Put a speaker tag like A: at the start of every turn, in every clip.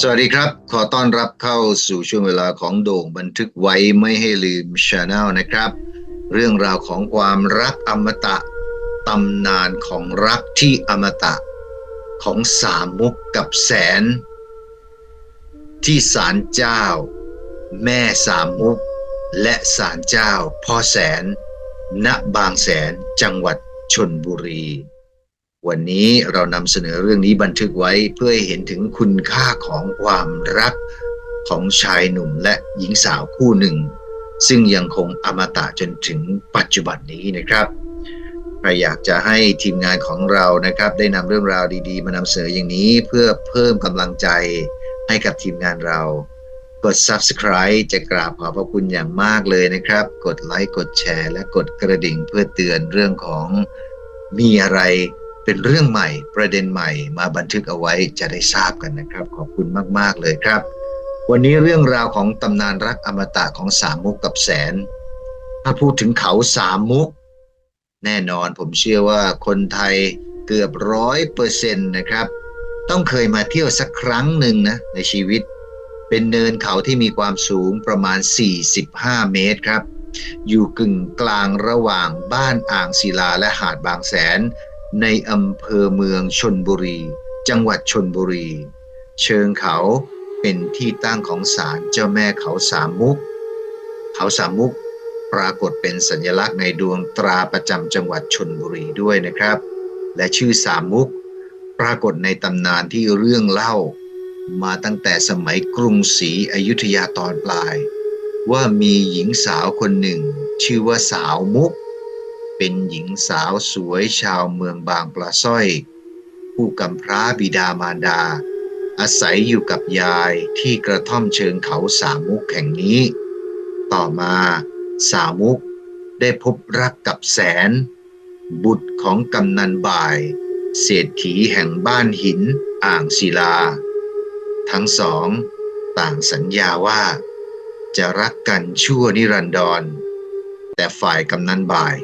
A: สวัสดีครับ ขอต้อนรับเข้าสู่ช่วงเวลาของโด่งบันทึกไว้ไม่ให้ลืมชาแนลนะครับ เรื่องราวของความรักอมตะตำนานของรักที่อมตะ ของสามมุกกับแสน ที่ศาลเจ้า แม่สามมุก และศาลเจ้าพ่อแสน ณบางแสนจังหวัดชนบุรี วันนี้เรานำเสนอเรื่องนี้บันทึกไว้เพื่อให้เห็นถึงคุณค่าของความรักของชายหนุ่มและหญิงสาวคู่หนึ่ง ซึ่งยังคงอมตะจนถึงปัจจุบันนี้นะครับใครอยากจะให้ทีมงานของเรานะครับ ได้นำเรื่องราวดีๆ มานำเสนออย่างนี้เพื่อเพิ่มกำลังใจให้กับทีมงานเรา กด subscribe จะกราบขอบพระคุณอย่างมากเลยนะครับ กดไลค์กดแชร์ และกดกระดิ่งเพื่อเตือนเรื่องของมีอะไร เป็นเรื่องใหม่ประเด็นใหม่มาบันทึกเอาไว้จะได้ทราบกันนะครับ ขอบคุณมาก ๆ เลยครับ วันนี้เรื่องราวของตำนานรักอมตะของสามมุกกับแสน ถ้าพูดถึงเขาสามมุก แน่นอนผมเชื่อว่าคนไทยเกือบร้อยเปอร์เซ็นต์นะครับ ต้องเคยมาเที่ยวสักครั้งหนึ่งนะในชีวิต เป็นเนินเขาที่มีความสูงประมาณ 45 เมตรครับ อยู่กึ่งกลางระหว่างบ้านอ่างศิลาและหาดบางแสน ในอำเภอเมืองชนบุรี จังหวัดชนบุรี เชิงเขาเป็นที่ตั้งของศาลเจ้าแม่เขาสามมุก เขาสามมุกปรากฏเป็นสัญลักษณ์ในดวงตราประจำจังหวัดชนบุรีด้วยนะครับ และชื่อสามมุก ปรากฏในตำนานที่เรื่องเล่า มาตั้งแต่สมัยกรุงศรีอยุธยาตอนปลาย ว่ามีหญิงสาวคนหนึ่ง ชื่อว่าสาวมุก เป็นหญิงสาวสวยชาวเมืองบางปลาสร้อย ผู้กำพร้าบิดามารดา อาศัยอยู่กับยายที่กระท่อมเชิงเขาสามมุกแห่งนี้ ต่อมาสามุกได้พบรักกับแสน บุตรของกำนันบ่าย เศรษฐีแห่งบ้านหินอ่างศิลา ทั้งสอง ต่างสัญญาว่า จะรักกันชั่วนิรันดรแต่ฝ่ายกำนันบ่าย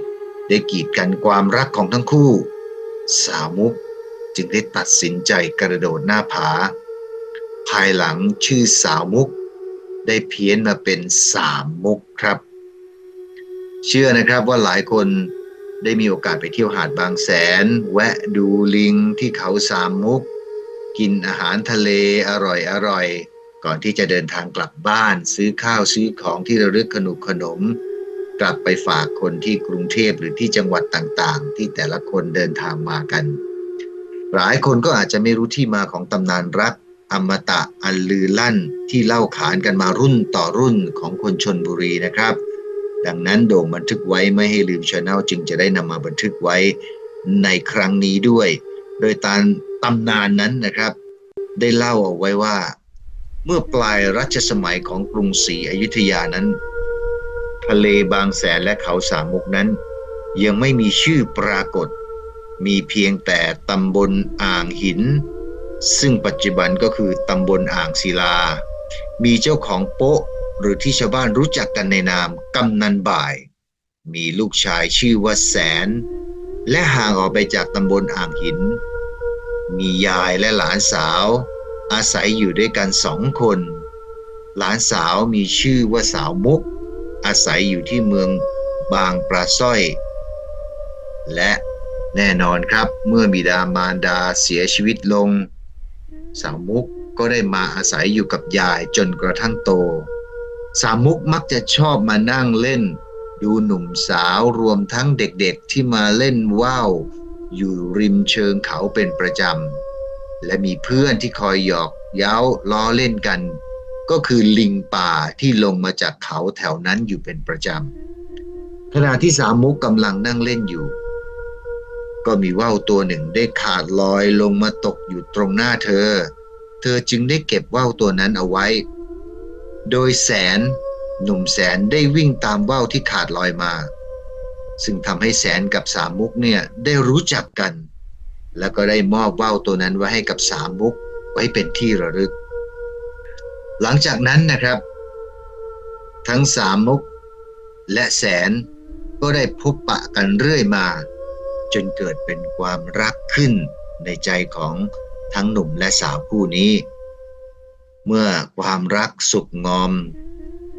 A: ได้กีดกันความรักของทั้งคู่ สาวมุกจึงได้ตัดสินใจกระโดดหน้าผา ภายหลังชื่อสาวมุก ได้เพี้ยนมาเป็นสามมุกครับ เชื่อนะครับว่าหลายคนได้มีโอกาสไปเที่ยวหาดบางแสน แวะดูลิงที่เขาสามมุก กินอาหารทะเลอร่อยอร่อย ก่อนที่จะเดินทางกลับบ้าน ซื้อข้าวซื้อของที่ระลึกขนมขนม กลับไปฝากคนที่กรุงเทพหรือที่จังหวัดต่างๆ ที่แต่ละคนเดินทางมากัน หลายคนก็อาจจะไม่รู้ที่มาของตำนานรักอมตะอันลือลั่นที่เล่าขานกันมารุ่นต่อรุ่นของคนชนบุรีนะครับ ดังนั้นโด่งบันทึกไว้ไม่ให้ลืมชาแนลจึงจะได้นำมาบันทึกไว้ในครั้งนี้ด้วย โดยตามตำนานนั้นนะครับ ได้เล่าเอาไว้ว่า เมื่อปลายรัชสมัยของกรุงศรีอยุธยานั้น ทะเลบางแสนและเขาสามมุกนั้น ยังไม่มีชื่อปรากฏ มีเพียงแต่ตำบลอ่างหิน ซึ่งปัจจุบันก็คือตำบลอ่างศิลา มีเจ้าของโป๊ะหรือที่ชาวบ้านรู้จักกันในนามกำนันบ่าย มีลูกชายชื่อว่าแสน และห่างออกไปจากตำบลอ่างหิน มียายและหลานสาว อาศัยอยู่ด้วยกันสองคน หลานสาวมีชื่อว่าสาวมุก อาศัยอยู่ที่เมืองบางปลาสร้อย และแน่นอนครับเมื่อบิดามารดาเสียชีวิตลง สามุกก็ได้มาอาศัยอยู่กับยายจนกระทั่งโต สามุกมักจะชอบมานั่งเล่น ดูหนุ่มสาวรวมทั้งเด็กๆที่มาเล่นว่าวอยู่ริมเชิงเขาเป็นประจำ และมีเพื่อนที่คอยหยอกเย้าล้อเล่นกัน ก็คือลิงป่าที่ลงมาจากเขาแถวนั้นอยู่เป็นประจำขณะที่สามมุกกำลังนั่งเล่นอยู่ ก็มีว่าวตัวหนึ่งได้ขาดลอยลงมาตกอยู่ตรงหน้าเธอ เธอจึงได้เก็บว่าวตัวนั้นเอาไว้ โดยแสนหนุ่มแสนได้วิ่งตามว่าวที่ขาดลอยมา ซึ่งทำให้แสนกับสามมุกเนี่ยได้รู้จักกัน แล้วก็ได้มอบว่าวตัวนั้นไว้ให้กับสามมุกไว้เป็นที่ระลึก หลังจากนั้นนะครับ ทั้งสามมุกและแสนก็ได้พบปะกันเรื่อยมา จนเกิดเป็นความรักขึ้นในใจของทั้งหนุ่มและสาวคู่นี้ เมื่อความรักสุกงอม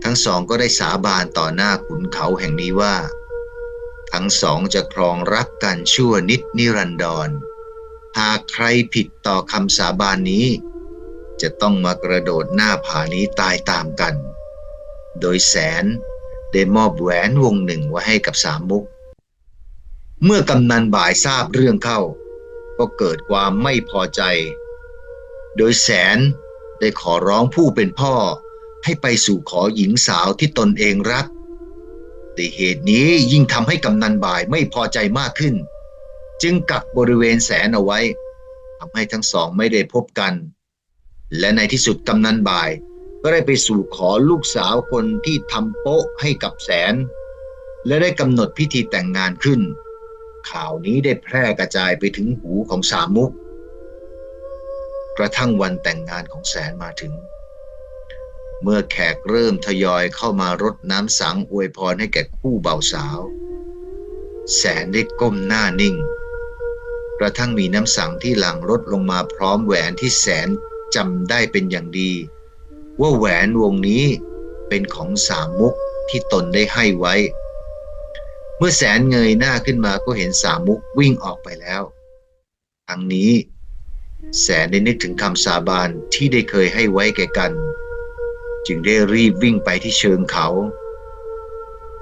A: ทั้งสองก็ได้สาบานต่อหน้าขุนเขาแห่งนี้ว่า ทั้งสองจะครองรักกันชั่วนิดนิรันดรหากใครผิดต่อคำสาบานนี้ จะต้องมากระโดดหน้าผานี้ตายตามกัน โดยแสนได้มอบแหวนวงหนึ่งไว้ให้กับสามมุก เมื่อกำนันบ่ายทราบเรื่องเข้า ก็เกิดความไม่พอใจ โดยแสนได้ขอร้องผู้เป็นพ่อให้ไปสู่ขอหญิงสาวที่ตนเองรักแต่เหตุนี้ยิ่งทำให้กำนันบ่ายไม่พอใจมากขึ้น จึงกักบริเวณแสนเอาไว้ทำให้ทั้งสองไม่ได้พบกัน และในที่สุดกำนันบ่าย ก็ได้ไปสู่ขอลูกสาวคนที่ทำโป๊ะให้กับแสน และได้กำหนดพิธีแต่งงานขึ้น ข่าวนี้ได้แพร่กระจายไปถึงหูของสามมุก กระทั่งวันแต่งงานของแสนมาถึง เมื่อแขกเริ่มทยอยเข้ามารดน้ำสังอวยพรให้แก่คู่เบาสาว แสนได้ก้มหน้านิ่ง กระทั่งมีน้ำสังที่หลังรดลงมาพร้อมแหวนที่แสน จำได้เป็นอย่างดี ว่าแหวนวงนี้เป็นของสามมุกที่ตนได้ให้ไว้ เมื่อแสนเงยหน้าขึ้นมาก็เห็นสามมุกวิ่งออกไปแล้วทั้งนี้ แสนได้นึกถึงคำสาบานที่ได้เคยให้ไว้แก่กัน จึงได้รีบวิ่งไปที่เชิงเขา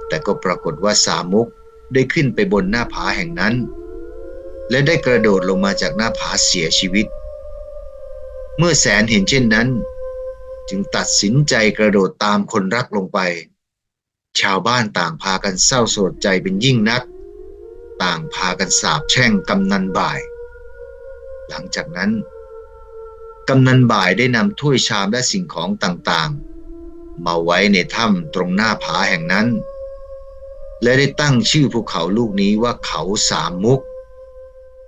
A: แต่ก็ปรากฏว่าสามมุกได้ขึ้นไปบนหน้าผาแห่งนั้น และได้กระโดดลงมาจากหน้าผาเสียชีวิต เมื่อแสนเห็นเช่นนั้น จึงตัดสินใจกระโดดตามคนรักลงไป ชาวบ้านต่างพากันเศร้าโศกใจเป็นยิ่งนัก ต่างพากันสาบแช่งกำนันบ่าย หลังจากนั้นกำนันบ่ายได้นำถ้วยชามและสิ่งของต่างๆ มาไว้ในถ้ำตรงหน้าผาแห่งนั้น และได้ตั้งชื่อภูเขาลูกนี้ว่าเขาสามมุก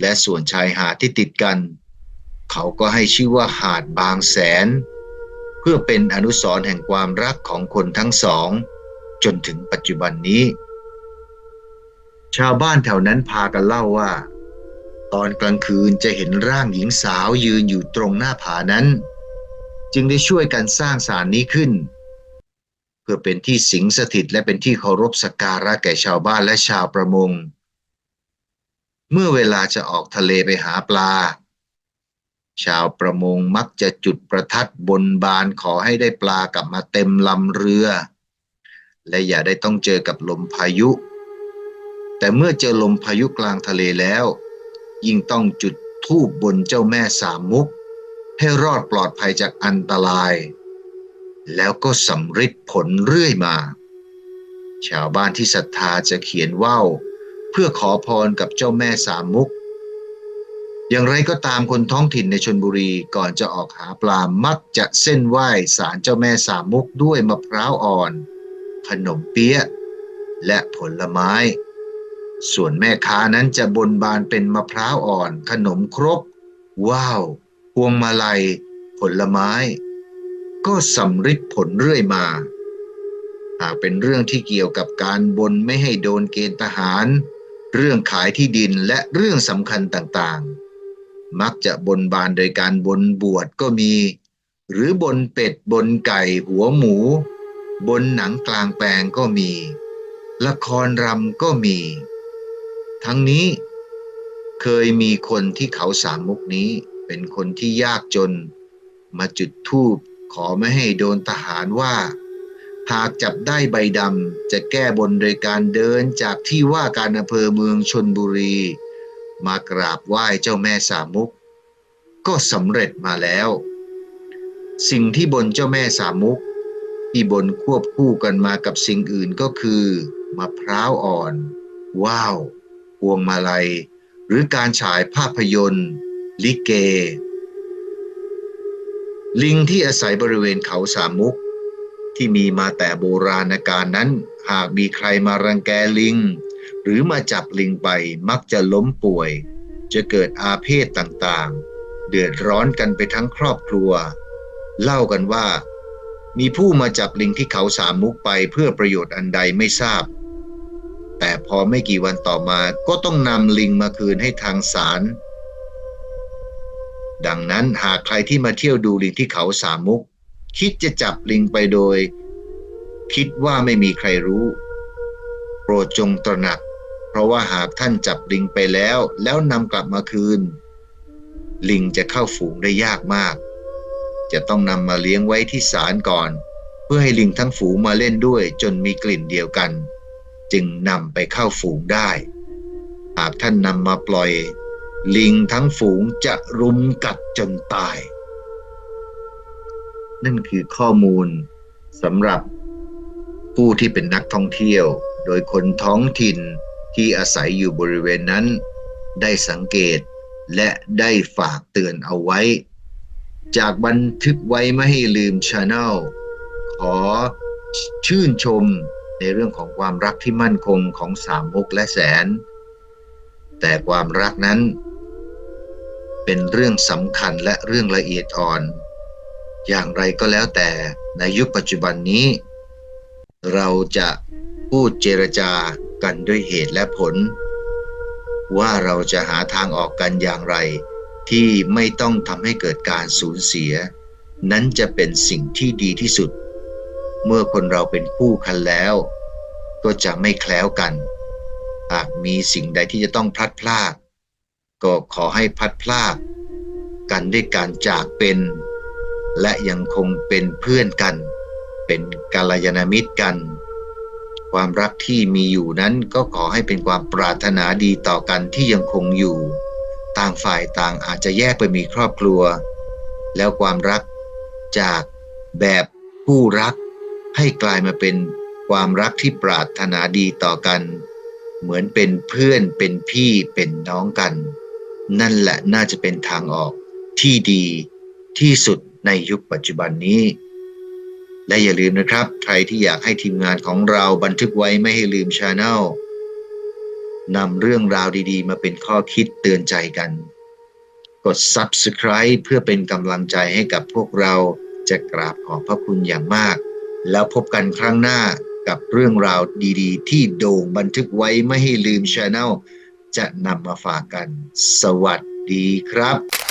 A: และส่วนชายหาดที่ติดกันเเขาก็ให้ชื่อว่าหาดบางแสน เพื่อเป็นอนุสรณ์แห่งความรักของคนทั้งสอง จนถึงปัจจุบันนี้ ชาวบ้านแถวนั้นพากันเล่าว่า ตอนกลางคืนจะเห็นร่างหญิงสาวยืนอยู่ตรงหน้าผานั้น จึงได้ช่วยกันสร้างศาลนี้ขึ้น เพื่อเป็นที่สิงสถิตและเป็นที่เคารพสักการะแก่ชาวบ้านและชาวประมง เมื่อเวลาจะออกทะเลไปหาปลา ชาวประมงมักจะจุดประทัดบนบานขอให้ได้ปลากลับมาเต็มลำเรือ และอย่าได้ต้องเจอกับลมพายุ แต่เมื่อเจอลมพายุกลางทะเลแล้ว ยิ่งต้องจุดธูปบนเจ้าแม่สามมุก ให้รอดปลอดภัยจากอันตราย แล้วก็สำฤทธิ์ผลเรื่อยมา ชาวบ้านที่ศรัทธาจะเขียนว่าวเพื่อขอพรกับเจ้าแม่สามมุก อย่างไรก็ตามคนท้องถิ่นในชนบุรีก่อนจะออกหาปลามักจะเส้นไหว้ศาลเจ้าแม่สามมุกด้วยมะพร้าวอ่อน ขนมเปี๊ยะ และผลไม้ ส่วนแม่ค้านั้นจะบนบานเป็นมะพร้าวอ่อน ขนมครก ว้าวพวงมาลัย ผลไม้ ก็สำฤทธิ์ผลเรื่อยมา หากเป็นเรื่องที่เกี่ยวกับการบนไม่ให้โดนเกณฑ์ทหาร เรื่องขายที่ดินและเรื่องสำคัญต่างๆ มักจะบนบานโดยการบนบวชก็มี หรือบนเป็ดบนไก่หัวหมู บนหนังกลางแปลงก็มี ละครรำก็มี ทั้งนี้เคยมีคนที่เขาสามมุกนี้ เป็นคนที่ยากจน มาจุดธูปขอไม่ให้โดนทหารว่า หากจับได้ใบดำจะแก้บนโดยการเดินจากที่ว่าการอำเภอเมืองชนบุรี มากราบไหว้เจ้าแม่สามุก ก็สำเร็จมาแล้ว สิ่งที่บนเจ้าแม่สามุก ที่บนควบคู่กันมากับสิ่งอื่นก็คือมะพร้าวอ่อน ว้าว พวงมาลัย หรือการฉายภาพยนตร์ ลิเก ลิงที่อาศัยบริเวณเขาสามมุก ที่มีมาแต่โบราณกาลนั้น หากมีใครมารังแกลิง หรือมาจับลิงไปมักจะล้มป่วย จะเกิดอาเพศต่างๆ เดือดร้อนกันไปทั้งครอบครัว เล่ากันว่า มีผู้มาจับลิงที่เขาสามมุกไปเพื่อประโยชน์อันใดไม่ทราบ แต่พอไม่กี่วันต่อมาก็ต้องนำลิงมาคืนให้ทางศาลดังนั้นหากใครที่มาเที่ยวดูลิงที่เขาสามมุก คิดจะจับลิงไปโดย คิดว่าไม่มีใครรู้ โปรดจงตระหนัก เพราะว่าหากท่านจับลิงไปแล้ว แล้วนำกลับมาคืน ลิงจะเข้าฝูงได้ยากมาก จะต้องนำมาเลี้ยงไว้ที่ศาลก่อน เพื่อให้ลิงทั้งฝูงมาเล่นด้วยจนมีกลิ่นเดียวกัน จึงนำไปเข้าฝูงได้ หากท่านนำมาปล่อย ลิงทั้งฝูงจะรุมกัดจนตาย นั่นคือข้อมูลสำหรับผู้ที่เป็นนักท่องเที่ยว โดยคนท้องถิ่นที่อาศัยอยู่บริเวณนั้น ได้สังเกตและได้ฝากเตือนเอาไว้ จากบันทึกไว้ไม่ให้ลืมชาแนลขอชื่นชมในเรื่องของความรักที่มั่นคงของสามมุกและแสน แต่ความรักนั้น เป็นเรื่องสำคัญและเรื่องละเอียดอ่อน อย่างไรก็แล้วแต่ในยุคปัจจุบันนี้ เราจะ พูดเจรจากันด้วยเหตุและผล ว่าเราจะหาทางออกกันอย่างไร ที่ไม่ต้องทำให้เกิดการสูญเสีย นั้นจะเป็นสิ่งที่ดีที่สุด เมื่อคนเราเป็นคู่กันแล้ว ก็จะไม่แคล้วกัน หากมีสิ่งใดที่จะต้องพลัดพราก ก็ขอให้พลัดพรากกันด้วยการจากเป็น และยังคงเป็นเพื่อนกัน เป็นกาลยานามิตรกัน ความรักที่มีอยู่นั้นก็ขอให้เป็นความปรารถนาดีต่อกันที่ยังคงอยู่ ต่างฝ่ายต่างอาจจะแยกไปมีครอบครัว แล้วความรักจากแบบผู้รัก ให้กลายมาเป็นความรักที่ปรารถนาดีต่อกัน เหมือนเป็นเพื่อนเป็นพี่เป็นน้องกัน นั่นแหละน่าจะเป็นทางออกที่ดีที่สุดในยุคปัจจุบันนี้ และอย่าลืมนะครับ ใครที่อยากให้ทีมงานของเราบันทึกไว้ไม่ให้ลืมชาแนลนำเรื่องราวดีๆ มาเป็นข้อคิดเตือนใจกัน กด Subscribe เพื่อเป็นกำลังใจให้กับพวกเราจะกราบขอบพระคุณอย่างมาก แล้วพบกันครั้งหน้ากับเรื่องราวดีๆ ที่โด่งบันทึกไว้ไม่ให้ลืมชาแนลจะนำมาฝากกัน สวัสดีครับ